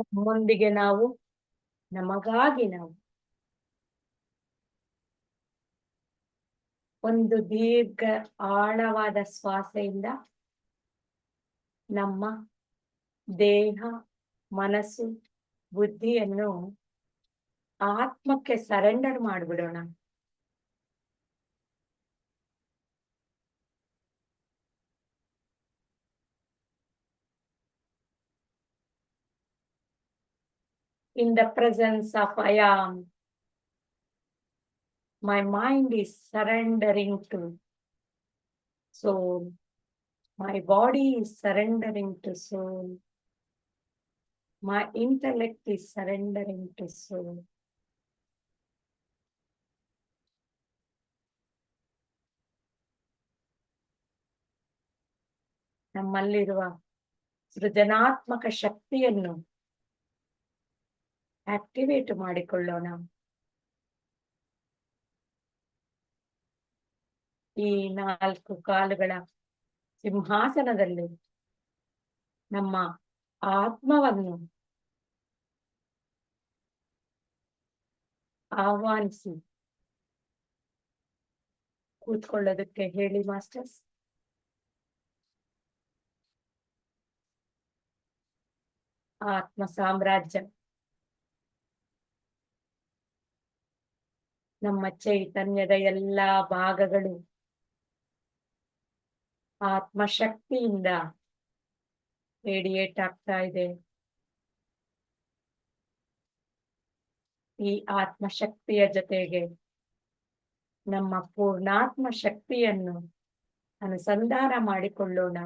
ನಮ್ಮೊಂದಿಗೆ ನಾವು, ನಮಗಾಗಿ ನಾವು ಒಂದು ದೀರ್ಘ ಆಳವಾದ ಶ್ವಾಸೆಯಿಂದ ನಮ್ಮ ದೇಹ, ಮನಸ್ಸು, ಬುದ್ಧಿಯನ್ನು ಆತ್ಮಕ್ಕೆ ಸರೆಂಡರ್ ಮಾಡಿಬಿಡೋಣ. in the presence of I am, my mind is surrendering to soul. My body is surrendering to soul. My intellect is surrendering to soul. ನಮ್ಮಲ್ಲಿರುವ ಸೃಜನಾತ್ಮಕ ಶಕ್ತಿಯನ್ನು ಆಕ್ಟಿವೇಟ್ ಮಾಡಿಕೊಳ್ಳೋಣ. ಈ ನಾಲ್ಕು ಕಾಲುಗಳ ಸಿಂಹಾಸನದಲ್ಲಿ ನಮ್ಮ ಆತ್ಮವನ್ನು ಆಹ್ವಾನಿಸಿ. ಕೂತ್ಕೊಳ್ಳೋದಕ್ಕೆ ಹೇಳಿ ಮಾಸ್ಟರ್ಸ್. ಆತ್ಮ ಸಾಮ್ರಾಜ್ಯ. ನಮ್ಮ ಚೈತನ್ಯದ ಎಲ್ಲಾ ಭಾಗಗಳು ಆತ್ಮಶಕ್ತಿಯಿಂದ ರೇಡಿಯೇಟ್ ಆಗ್ತಾ ಇದೆ. ಈ ಆತ್ಮಶಕ್ತಿಯ ಜೊತೆಗೆ ನಮ್ಮ ಪೂರ್ಣಾತ್ಮ ಶಕ್ತಿಯನ್ನು ಅನುಸಂಧಾನ ಮಾಡಿಕೊಳ್ಳೋಣ.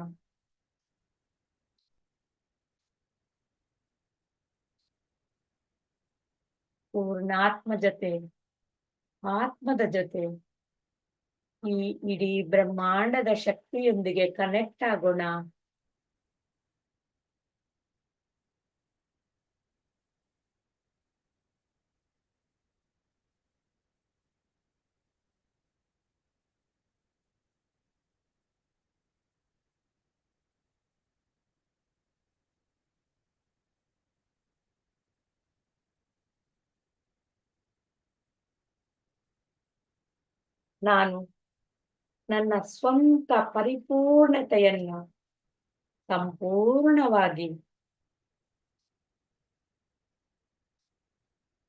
ಪೂರ್ಣಾತ್ಮ ಜೊತೆ ಆತ್ಮದ ಜೊತೆ ಈ ಇಡೀ ಬ್ರಹ್ಮಾಂಡದ ಶಕ್ತಿಯೊಂದಿಗೆ ಕನೆಕ್ಟ್ ಆಗೋಣ. ನಾನು ನನ್ನ ಸ್ವಂತ ಪರಿಪೂರ್ಣತೆಯನ್ನು ಸಂಪೂರ್ಣವಾಗಿ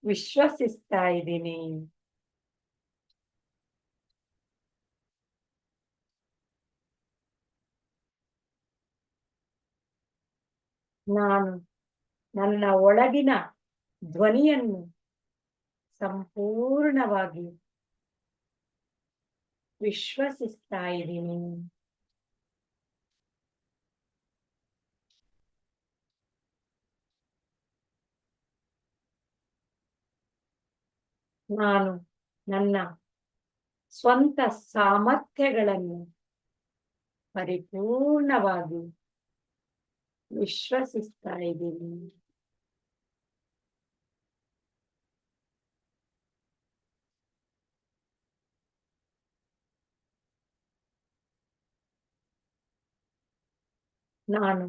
ವಿಶ್ವಸಿಸ್ತಾ ಇದ್ದೀನಿ. ನಾನು ನನ್ನ ಒಳಗಿನ ಧ್ವನಿಯನ್ನು ಸಂಪೂರ್ಣವಾಗಿ ವಿಶ್ವಸಿಸ್ತಾ ಇದ್ದೀನಿ ನಾನು ನನ್ನ ಸ್ವಂತ ಸಾಮರ್ಥ್ಯಗಳನ್ನು ಪರಿಪೂರ್ಣವಾಗಿ ವಿಶ್ವಸಿಸ್ತಾ ಇದ್ದೀನಿ ನಾನು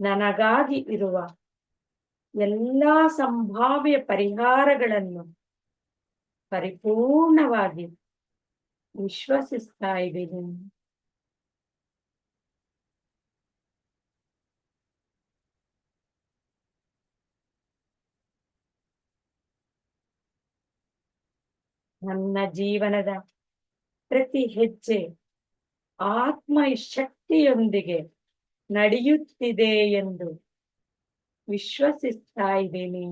ನನಗಾಗಿ ಇರುವ ಎಲ್ಲಾ ಸಂಭಾವ್ಯ ಪರಿಹಾರಗಳನ್ನು ಪರಿಪೂರ್ಣವಾಗಿ ವಿಶ್ವಸಿಸ್ತಾ ಇದ್ದೀನಿ. ನನ್ನ ಜೀವನದ ಪ್ರತಿ ಹೆಜ್ಜೆ ಆತ್ಮ ಶಕ್ತಿಯೊಂದಿಗೆ ನಡೆಯುತ್ತಿದೆ ಎಂದು ವಿಶ್ವಸಿಸ್ತಾ ಇದ್ದೇನೆ.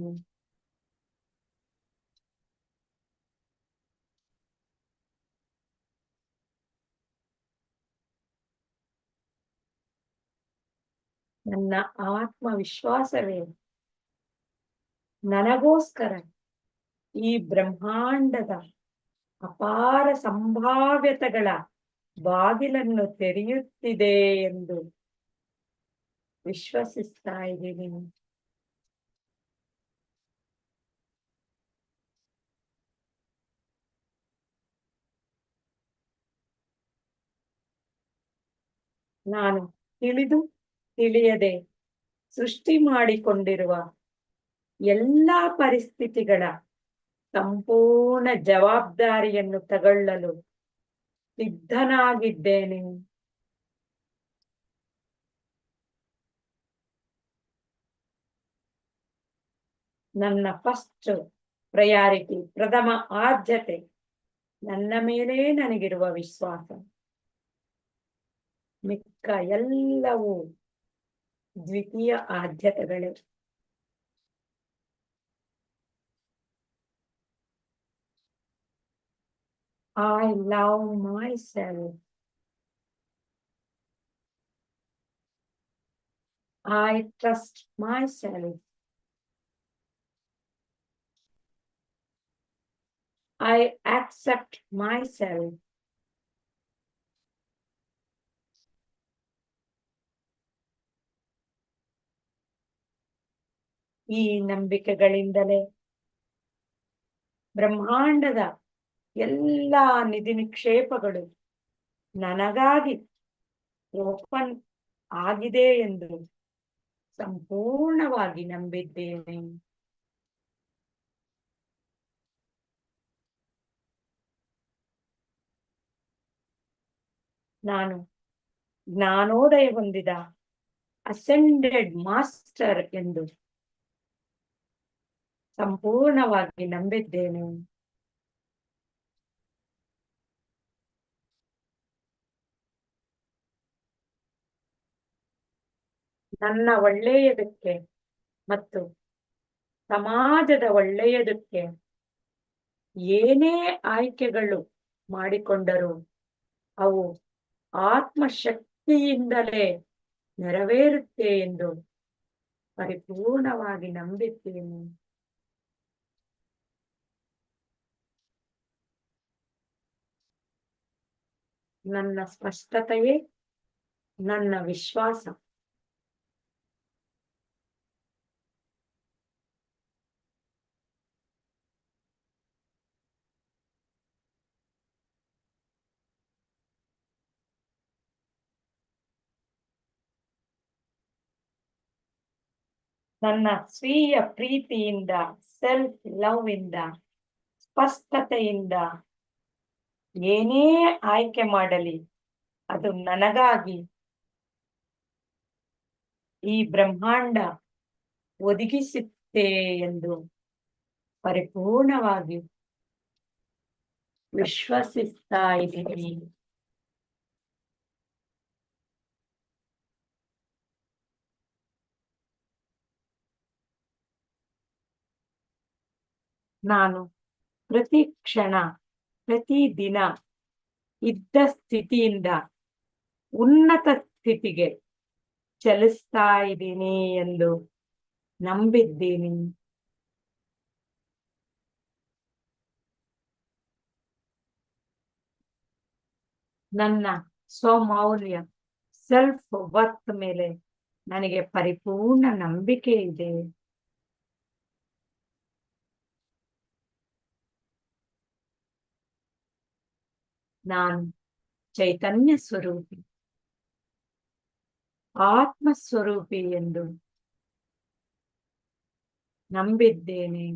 ನನ್ನ ಆತ್ಮವಿಶ್ವಾಸವೇ ನನಗೋಸ್ಕರ ಈ ಬ್ರಹ್ಮಾಂಡದ ಅಪಾರ ಸಂಭಾವ್ಯತೆಗಳ ಬಾಗಿಲನ್ನು ತೆರೆಯುತ್ತಿದೆ ಎಂದು ವಿಶ್ವಸಿಸ್ತಾ ಇದ್ದೀನಿ ನಾನು ತಿಳಿದು ತಿಳಿಯದೆ ಸೃಷ್ಟಿ ಮಾಡಿಕೊಂಡಿರುವ ಎಲ್ಲ ಪರಿಸ್ಥಿತಿಗಳ ಸಂಪೂರ್ಣ ಜವಾಬ್ದಾರಿಯನ್ನು ತಗೊಳ್ಳಲು ಸಿದ್ಧನಾಗಿದ್ದೇನೆ. ನನ್ನ ಫಸ್ಟ್ ಪ್ರಯಾರಿಟಿ ಪ್ರಥಮ ಆದ್ಯತೆ, ನನ್ನ ಮೇಲೆ ನನಗಿರುವ ವಿಶ್ವಾಸ. ಮಿಕ್ಕ ಎಲ್ಲವೂ ದ್ವಿತೀಯ ಆದ್ಯತೆಗಳೇ. Myself I trust my myself. I accept myself. ಈ ನಂಬಿಕೆಗಳಿಂದಲೇ ಬ್ರಹ್ಮಾಂಡದ ಎಲ್ಲ ನಿಧಿ ನಿಕ್ಷೇಪಗಳು ನನಗಾಗಿ ಓಪನ್ ಆಗಿದೆ ಎಂದು ಸಂಪೂರ್ಣವಾಗಿ ನಂಬಿದ್ದೇನೆ ನಾನು ಜ್ಞಾನೋದಯ ಹೊಂದಿದ ಅಸೆಂಡೆಡ್ ಮಾಸ್ಟರ್ ಎಂದು ಸಂಪೂರ್ಣವಾಗಿ ನಂಬಿದ್ದೇನೆ. ನನ್ನ ಒಳ್ಳೆಯದಕ್ಕೆ ಮತ್ತು ಸಮಾಜದ ಒಳ್ಳೆಯದಕ್ಕೆ ಏನೇ ಆಯ್ಕೆಗಳು ಮಾಡಿಕೊಂಡರೂ ಅವು ಆತ್ಮಶಕ್ತಿಯಿಂದಲೇ ನೆರವೇರುತ್ತೆ ಎಂದು ಪರಿಪೂರ್ಣವಾಗಿ ನಂಬಿದ್ದೇನೆ. ನನ್ನ ಸ್ಪಷ್ಟತೆಯೇ ನನ್ನ ವಿಶ್ವಾಸ. ನನ್ನ ಸ್ವೀಯ ಪ್ರೀತಿಯಿಂದ ಸೆಲ್ಫ್ ಲವ್ ಇಂದ ಸ್ಪಷ್ಟತೆಯಿಂದ ಏನೇ ಆಯ್ಕೆ ಮಾಡಲಿ, ಅದು ನನಗಾಗಿ ಈ ಬ್ರಹ್ಮಾಂಡ ಒದಗಿಸುತ್ತೆ ಎಂದು ಪರಿಪೂರ್ಣವಾಗಿ ವಿಶ್ವಸಿಸ್ತಾ ಇದ್ದೀನಿ. ನಾನು ಪ್ರತಿ ಕ್ಷಣ, ಪ್ರತಿ ದಿನ ಇದ್ದ ಸ್ಥಿತಿಯಿಂದ ಉನ್ನತ ಸ್ಥಿತಿಗೆ ಚಲಿಸ್ತಾ ಇದ್ದೀನಿ ಎಂದು ನಂಬಿದ್ದೀನಿ. ನನ್ನ ಸ್ವಮೌಲ್ಯ ಸೆಲ್ಫ್ ವರ್ತ್ ಮೇಲೆ ನನಗೆ ಪರಿಪೂರ್ಣ ನಂಬಿಕೆ ಇದೆ. ನಾನು ಚೈತನ್ಯ ಸ್ವರೂಪಿ ಆತ್ಮ ಸ್ವರೂಪಿ ಎಂದು ನಂಬಿದ್ದೇನೆ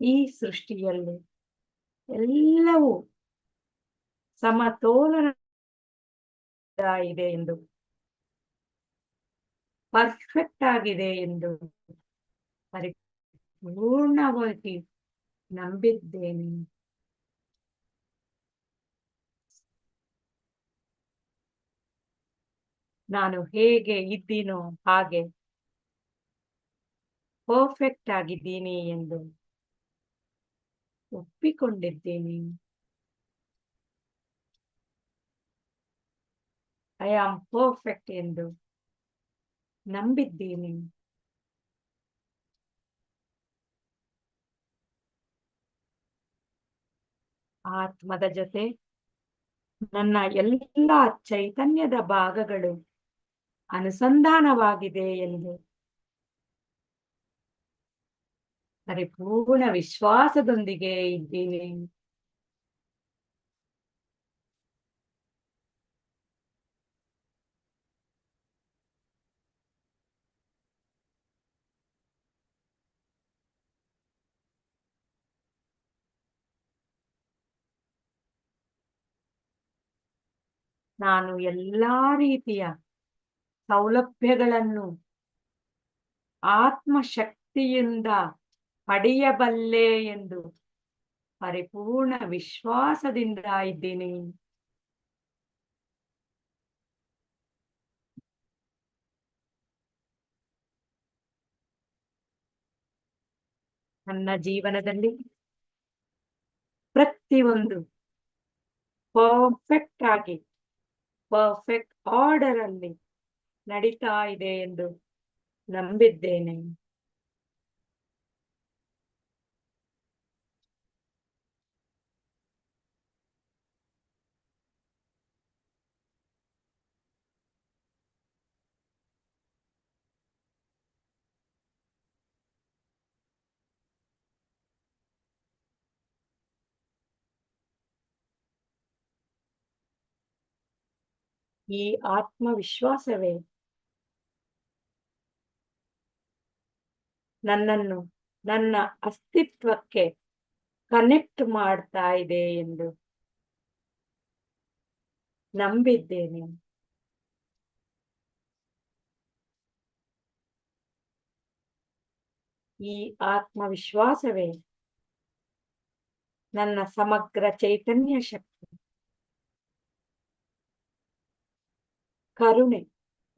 ಈ ಸೃಷ್ಟಿಯಲ್ಲಿ ಎಲ್ಲವೂ ಸಮತೋಲನ ಇದೆ ಎಂದು ಪರ್ಫೆಕ್ಟ್ ಆಗಿದೆ ಎಂದು ಪರಿಪೂರ್ಣವಾಗಿ ನಂಬಿದ್ದೇನೆ. ನಾನು ಹೇಗೆ ಇದ್ದೀನೋ ಹಾಗೆ ಪರ್ಫೆಕ್ಟ್ ಆಗಿದ್ದೀನಿ ಎಂದು ಒಪ್ಪಿಕೊಂಡಿದ್ದೀನಿ. ಐ ಆಮ್ ಪರ್ಫೆಕ್ಟ್ ಎಂದು ನಂಬಿದ್ದೀನಿ. ಆತ್ಮದ ಜೊತೆ ನನ್ನ ಎಲ್ಲ ಚೈತನ್ಯದ ಭಾಗಗಳು ಅನುಸಂಧಾನವಾಗಿದೆ ಎಂದು. ಪರಿಪೂರ್ಣ ವಿಶ್ವಾಸದೊಂದಿಗೆ ಇದ್ದೀನಿ. ನಾನು ಎಲ್ಲ ರೀತಿಯ ಸೌಲಭ್ಯಗಳನ್ನು ಆತ್ಮಶಕ್ತಿಯಿಂದ ಪಡೆಯಬಲ್ಲೆ ಎಂದು ಪರಿಪೂರ್ಣ ವಿಶ್ವಾಸದಿಂದ ಇದ್ದೀನಿ. ನನ್ನ ಜೀವನದಲ್ಲಿ ಪ್ರತಿಯೊಂದು ಪರ್ಫೆಕ್ಟ್ ಆಗಿ ಪರ್ಫೆಕ್ಟ್ ಆರ್ಡರ್ ಅಲ್ಲಿ ನಡೀತಾ ಇದೆ ಎಂದು ನಂಬಿದ್ದೇನೆ. ಈ ಆತ್ಮವಿಶ್ವಾಸವೇ? ನನ್ನನ್ನು, ನನ್ನ ಅಸ್ತಿತ್ವಕ್ಕೆ ಕನೆಕ್ಟ್ ಮಾಡ್ತಾ ಇದೆ ಎಂದು ನಂಬಿದ್ದೇನೆ. ಈ ಆತ್ಮವಿಶ್ವಾಸವೇ? ನನ್ನ ಸಮಗ್ರ ಚೈತನ್ಯ ಶಕ್ತಿ. ಕರುಣೆ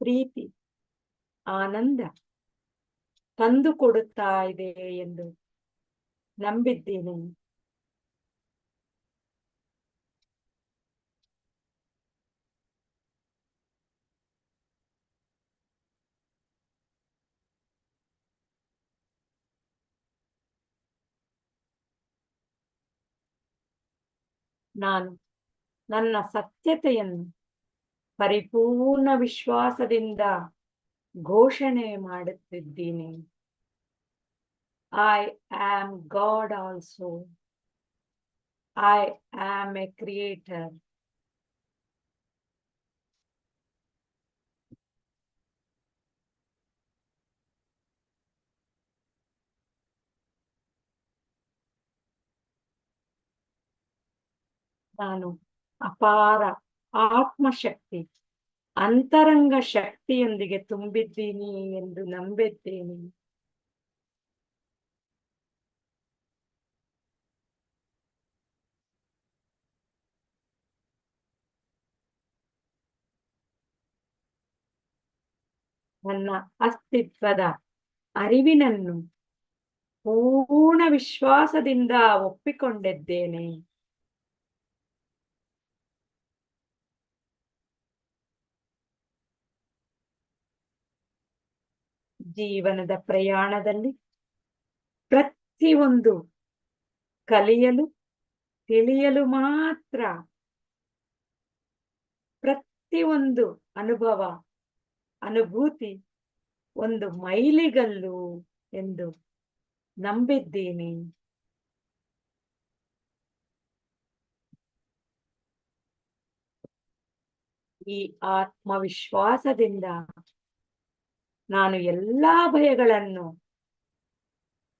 ಪ್ರೀತಿ ಆನಂದ ತಂದು ಕೊಡುತ್ತಾ ಇದೆ ಎಂದು ನಂಬಿದ್ದೇನೆ. ನಾನು ನನ್ನ ಸತ್ಯತೆಯನ್ನು ಪರಿಪೂರ್ಣ ವಿಶ್ವಾಸದಿಂದ ಘೋಷಣೆ ಮಾಡುತ್ತಿದ್ದೀನಿ. I am God also I am a creator ನಾನು ಅಪಾರ ಆತ್ಮಶಕ್ತಿ ಅಂತರಂಗ ಶಕ್ತಿಯೊಂದಿಗೆ ತುಂಬಿದ್ದೀನಿ ಎಂದು ನಂಬಿದ್ದೀನಿ. ನನ್ನ ಅಸ್ತಿತ್ವದ ಅರಿವಿನನ್ನು ಪೂರ್ಣ ವಿಶ್ವಾಸದಿಂದ ಒಪ್ಪಿಕೊಂಡಿದ್ದೇನೆ. ಜೀವನದ ಪ್ರಯಾಣದಲ್ಲಿ ಪ್ರತಿಯೊಂದು ಕಲಿಯಲು, ತಿಳಿಯಲು ಮಾತ್ರ ಪ್ರತಿಯೊಂದು ಅನುಭವ, ಅನುಭೂತಿ ಒಂದು ಮೈಲಿಗಲ್ಲು ಎಂದು ನಂಬಿದ್ದೀನಿ. ಈ ಆತ್ಮವಿಶ್ವಾಸದಿಂದ ನಾನು ಎಲ್ಲಾ ಭಯಗಳನ್ನು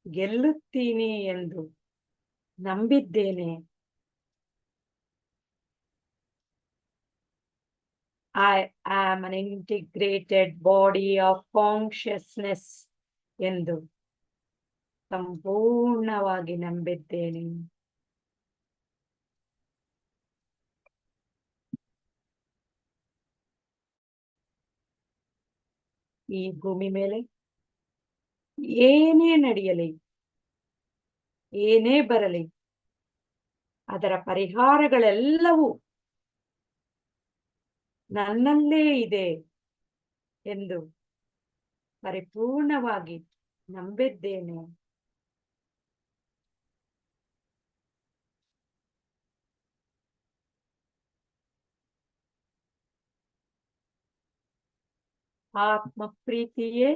ಗೆಲ್ಲುತ್ತೀನಿ ಎಂದು ನಂಬಿದ್ದೇನೆ. I am an integrated body of consciousness ಎಂದು ಸಂಪೂರ್ಣವಾಗಿ ನಂಬಿದ್ದೇನೆ. ಈ ಭೂಮಿ ಮೇಲೆ? ಏನೇ ನಡೆಯಲಿ ಏನೇ ಬರಲಿ ಅದರ ಪರಿಹಾರಗಳೆಲ್ಲವೂ ನನ್ನಲ್ಲೇ ಇದೆ ಎಂದು ಪರಿಪೂರ್ಣವಾಗಿ ನಂಬಿದ್ದೇನೆ. ಆತ್ಮ ಪ್ರೀತಿಯೇ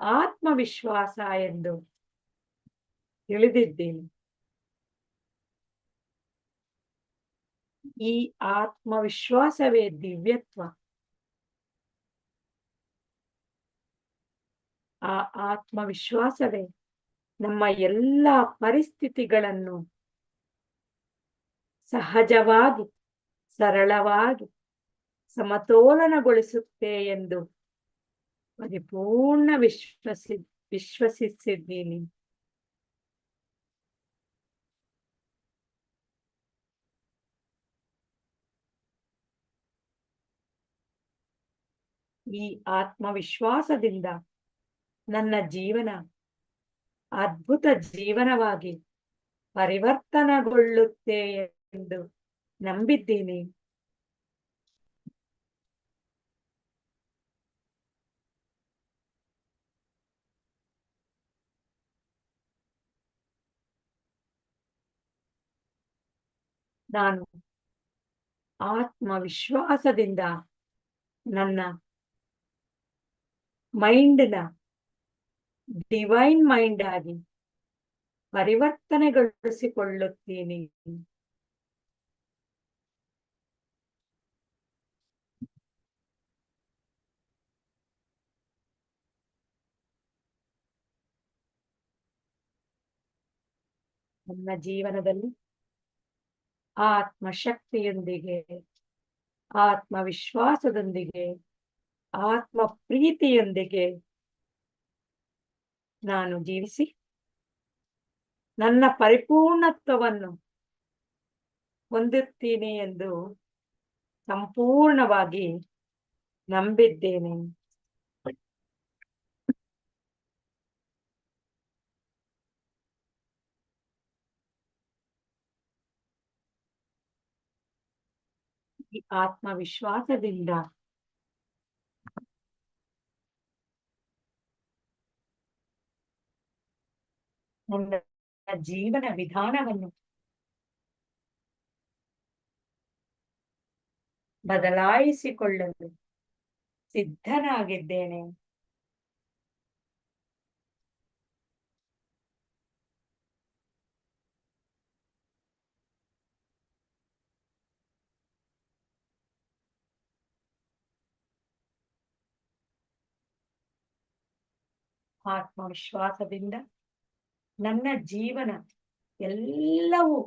ಆತ್ಮವಿಶ್ವಾಸ ಎಂದು ತಿಳಿದಿದ್ದೀನಿ. ಈ ಆತ್ಮವಿಶ್ವಾಸವೇ ದಿವ್ಯತ್ವ. ಆ ಆತ್ಮವಿಶ್ವಾಸವೇ ನಮ್ಮ ಎಲ್ಲ ಪರಿಸ್ಥಿತಿಗಳನ್ನು ಸಹಜವಾಗಿ ಸರಳವಾಗಿ ಸಮತೋಲನಗೊಳಿಸುತ್ತೆ ಎಂದು ಪರಿಪೂರ್ಣ ವಿಶ್ವಸಿ ವಿಶ್ವಸಿಸಿದ್ದೀನಿ. ಈ ಆತ್ಮವಿಶ್ವಾಸದಿಂದ ನನ್ನ ಜೀವನ ಅದ್ಭುತ ಜೀವನವಾಗಿ ಪರಿವರ್ತನಗೊಳ್ಳುತ್ತೆ ಎಂದು ನಂಬಿದ್ದೀನಿ. ನಾನು ಆತ್ಮವಿಶ್ವಾಸದಿಂದ ನನ್ನ ಮೈಂಡ್ನ ಡಿವೈನ್ ಮೈಂಡ್ ಆಗಿ ಪರಿವರ್ತನೆಗೊಳಿಸಿಕೊಳ್ಳುತ್ತೀನಿ. ನನ್ನ ಜೀವನದಲ್ಲಿ ಆತ್ಮಶಕ್ತಿಯೊಂದಿಗೆ ಆತ್ಮವಿಶ್ವಾಸದೊಂದಿಗೆ ಆತ್ಮ ಪ್ರೀತಿಯೊಂದಿಗೆ ನಾನು ಜೀವಿಸಿ ನನ್ನ ಪರಿಪೂರ್ಣತ್ವವನ್ನು ಹೊಂದುತ್ತೀನಿ ಎಂದು ಸಂಪೂರ್ಣವಾಗಿ ನಂಬಿದ್ದೇನೆ. ಈ ಆತ್ಮವಿಶ್ವಾಸದಿಂದ. ಜೀವನ ವಿಧಾನವನ್ನು ಬದಲಾಯಿಸಿಕೊಳ್ಳಲು ಸಿದ್ಧನಾಗಿದ್ದೇನೆ. ಆತ್ಮವಿಶ್ವಾಸದಿಂದ ನನ್ನ ಜೀವನ ಎಲ್ಲವೂ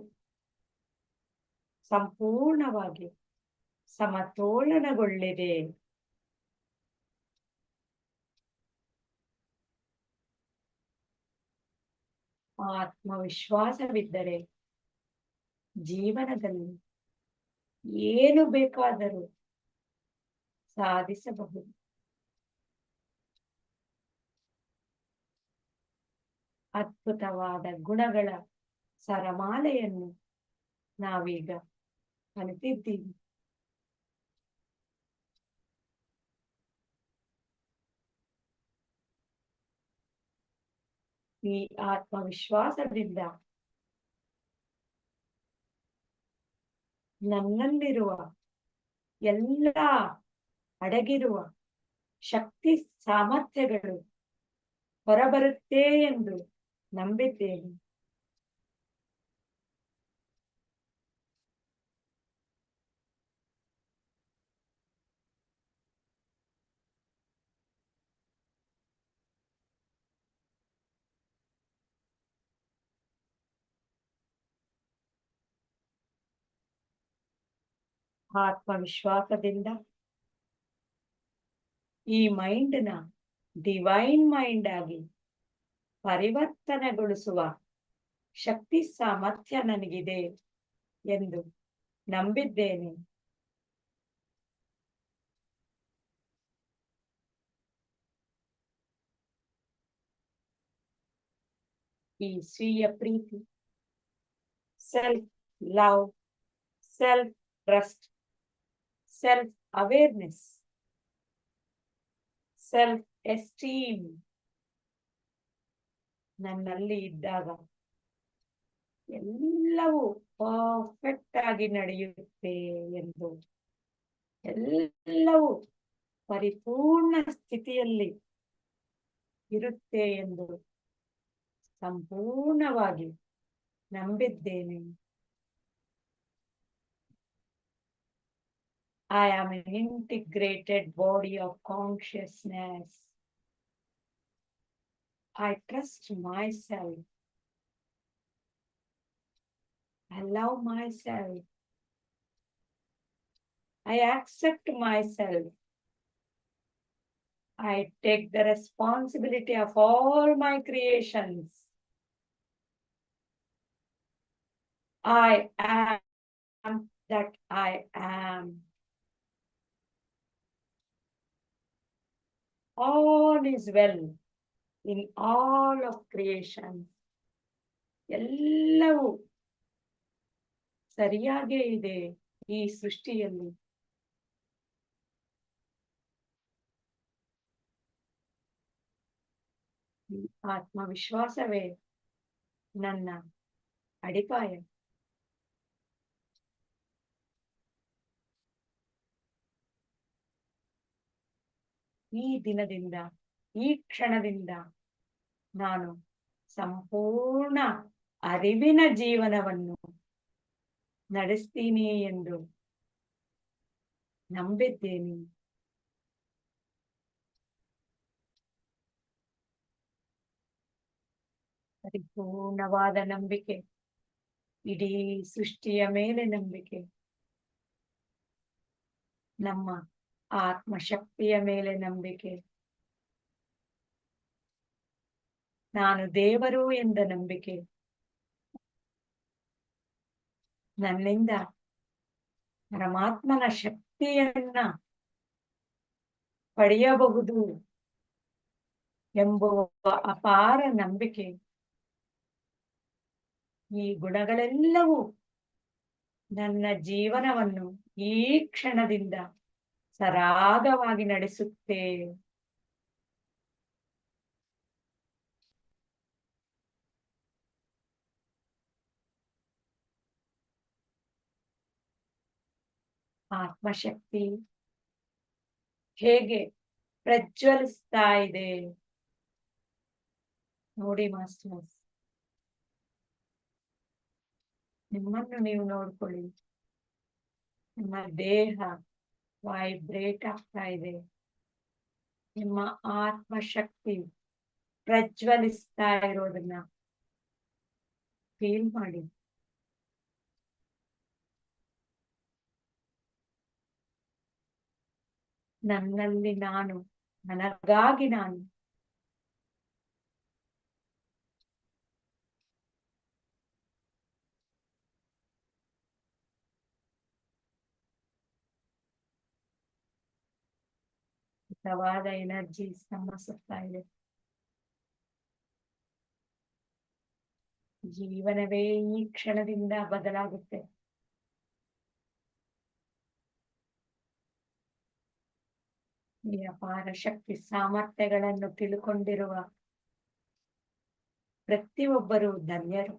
ಸಂಪೂರ್ಣವಾಗಿ ಸಮತೋಲನಗೊಳ್ಳಿದೆ. ಆತ್ಮವಿಶ್ವಾಸವಿದ್ದರೆ ಜೀವನದಲ್ಲಿ ಏನು ಬೇಕಾದರೂ ಸಾಧಿಸಬಹುದು. ಅದ್ಭುತವಾದ ಗುಣಗಳ ಸರಮಾಲೆಯನ್ನು ನಾವೀಗ ಕಲಿತಿದ್ದೀವಿ ಈ ಆತ್ಮವಿಶ್ವಾಸದಿಂದ ನನ್ನಲ್ಲಿರುವ ಎಲ್ಲ ಅಡಗಿರುವ ಶಕ್ತಿ ಸಾಮರ್ಥ್ಯಗಳು ಹೊರಬರುತ್ತೆ ಎಂದು ನಂಬಿದ್ದೇನೆ. ಆತ್ಮವಿಶ್ವಾಸದಿಂದ ಈ ಮೈಂಡ್ನ ಡಿವೈನ್ ಮೈಂಡ್ ಆಗಿ ಪರಿವರ್ತನೆಗೊಳಿಸುವ ಶಕ್ತಿ ಸಾಮರ್ಥ್ಯ ನನಗಿದೆ ಎಂದು ನಂಬಿದ್ದೇನೆ. ಈ ಸ್ವೀಯ ಪ್ರೀತಿ self love self trust self awareness self esteem ನನ್ನಲ್ಲಿ ಇದ್ದಾಗ ಎಲ್ಲವೂ ಪರ್ಫೆಕ್ಟ್ ಆಗಿ ನಡೆಯುತ್ತೆ ಎಂದು, ಎಲ್ಲವೂ ಪರಿಪೂರ್ಣ ಸ್ಥಿತಿಯಲ್ಲಿ ಇರುತ್ತೆ ಎಂದು ಸಂಪೂರ್ಣವಾಗಿ ನಂಬಿದ್ದೇನೆ I am integrated body of consciousness. I trust myself. I love myself. I accept myself. I take the responsibility of all my creations. I am that I am. All is well in all of creation ಎಲ್ಲವೂ ಸರಿಯಾಗೇ ಇದೆ ಈ ಸೃಷ್ಟಿಯಲ್ಲಿ. ಆತ್ಮವಿಶ್ವಾಸವೇ ನನ್ನ ಅಡಿಪಾಯ. ಈ ದಿನದಿಂದ ಈ ಕ್ಷಣದಿಂದ ನಾನು ಸಂಪೂರ್ಣ ಅರಿವಿನ ಜೀವನವನ್ನು ನಡೆಸ್ತೀನಿ ಎಂದು ನಂಬಿದ್ದೇನೆ. ಪರಿಪೂರ್ಣವಾದ ನಂಬಿಕೆ, ಇಡೀ ಸೃಷ್ಟಿಯ ಮೇಲೆ ನಂಬಿಕೆ, ನಮ್ಮ ಆತ್ಮಶಕ್ತಿಯ ಮೇಲೆ ನಂಬಿಕೆ ನಾನು ದೇವರು ಎಂದ ನಂಬಿಕೆ. ನನ್ನಿಂದ ಪರಮಾತ್ಮನ ಶಕ್ತಿಯನ್ನ ಪಡೆಯಬಹುದು ಎಂಬುವ ಅಪಾರ ನಂಬಿಕೆ. ಈ ಗುಣಗಳೆಲ್ಲವೂ ನನ್ನ ಜೀವನವನ್ನು ಈ ಕ್ಷಣದಿಂದ ಸರಾಗವಾಗಿ ನಡೆಸುತ್ತೆ. ಆತ್ಮಶಕ್ತಿ ಹೇಗೆ ಪ್ರಜ್ವಲಿಸ್ತಾ ಇದೆ? ನೋಡಿ, ಮಾಸ್ಟರ್ಸ್. ನಿಮ್ಮನ್ನು ನೀವು ನೋಡ್ಕೊಳ್ಳಿ. ನಿಮ್ಮ ದೇಹ ವೈಬ್ರೇಟ್ ಆಗ್ತಾ ಇದೆ. ನಿಮ್ಮ ಆತ್ಮಶಕ್ತಿ ಪ್ರಜ್ವಲಿಸ್ತಾ ಇರೋದನ್ನ ಫೀಲ್ ಮಾಡಿ. ನನ್ನಲ್ಲಿ ನಾನು ನನಗಾಗಿ ನಾನು. ಹಿತವಾದ ಎನರ್ಜಿ ನಮ್ಮ ಇದೆ ಜೀವನವೇ ಈ ಕ್ಷಣದಿಂದ ಬದಲಾಗುತ್ತೆ. ಈ ಅಪಾರ ಶಕ್ತಿ ಸಾಮರ್ಥ್ಯಗಳನ್ನು ತಿಳ್ಕೊಂಡಿರುವ ಪ್ರತಿಯೊಬ್ಬರು ಧನ್ಯರು.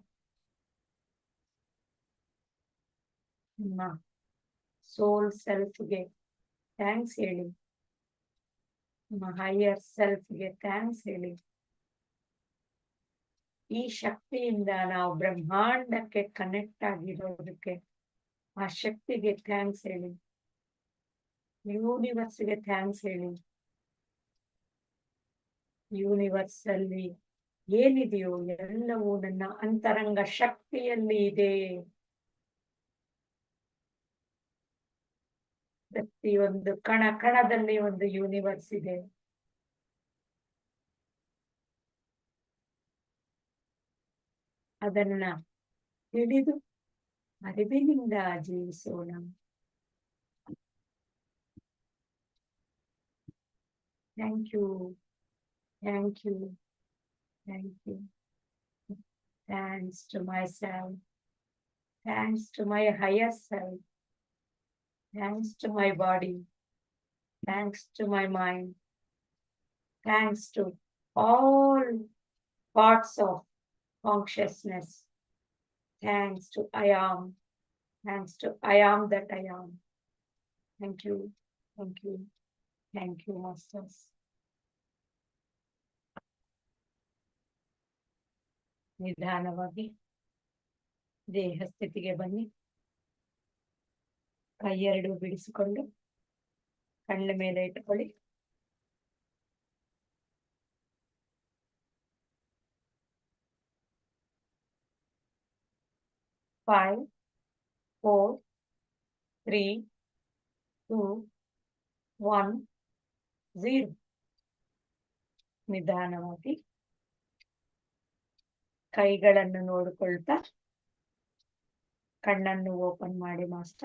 ನಿಮ್ಮ ಸೋಲ್ ಸೆಲ್ಫ್ಗೆ ಥ್ಯಾಂಕ್ಸ್ ಹೇಳಿ. ನಿಮ್ಮ ಹೈಯರ್ ಸೆಲ್ಫ್ಗೆ ಥ್ಯಾಂಕ್ಸ್ ಹೇಳಿ. ಈ ಶಕ್ತಿಯಿಂದ ನಾವು ಬ್ರಹ್ಮಾಂಡಕ್ಕೆ ಕನೆಕ್ಟ್ ಆಗಿರೋದಕ್ಕೆ ಆ ಶಕ್ತಿಗೆ ಥ್ಯಾಂಕ್ಸ್ ಹೇಳಿ. ಯೂನಿವರ್ಸ್ಗೆ ಥ್ಯಾಂಕ್ಸ್ ಹೇಳಿ. ಯೂನಿವರ್ಸ್ ಅಲ್ಲಿ ಏನಿದೆಯೋ ಎಲ್ಲವೂ ನನ್ನ ಅಂತರಂಗ ಶಕ್ತಿಯಲ್ಲಿ ಇದೆ. ಪ್ರತಿಯೊಂದು ಕಣ ಕಣದಲ್ಲಿ ಒಂದು ಯೂನಿವರ್ಸ್ ಇದೆ. ಅದನ್ನ ತಿಳಿದು ಅರಿವಿನಿಂದ ಜೀವಿಸೋಣ. Thank you. Thank you. Thank you. Thanks to myself. Thanks to my higher self. Thanks to my body. Thanks to my mind. Thanks to all parts of consciousness. Thanks to I am. Thanks to I am that I am. Thank you. Thank you. Thank you, Masters. ನಿಧಾನವಾಗಿ ದೇಹ ಸ್ಥಿತಿಗೆ ಬನ್ನಿ ಕೈಯೆರಡು ಬಿಡಿಸಿಕೊಂಡು ಕಣ್ಣ ಮೇಲೆ ಇಟ್ಕೊಳ್ಳಿ five four three two one zero ನಿಧಾನವಾಗಿ. ಕೈಗಳನ್ನು ನೋಡಿಕೊಳ್ತಾ ಕಣ್ಣನ್ನು ಓಪನ್ ಮಾಡಿ ಮಾಸ್ಟರ್.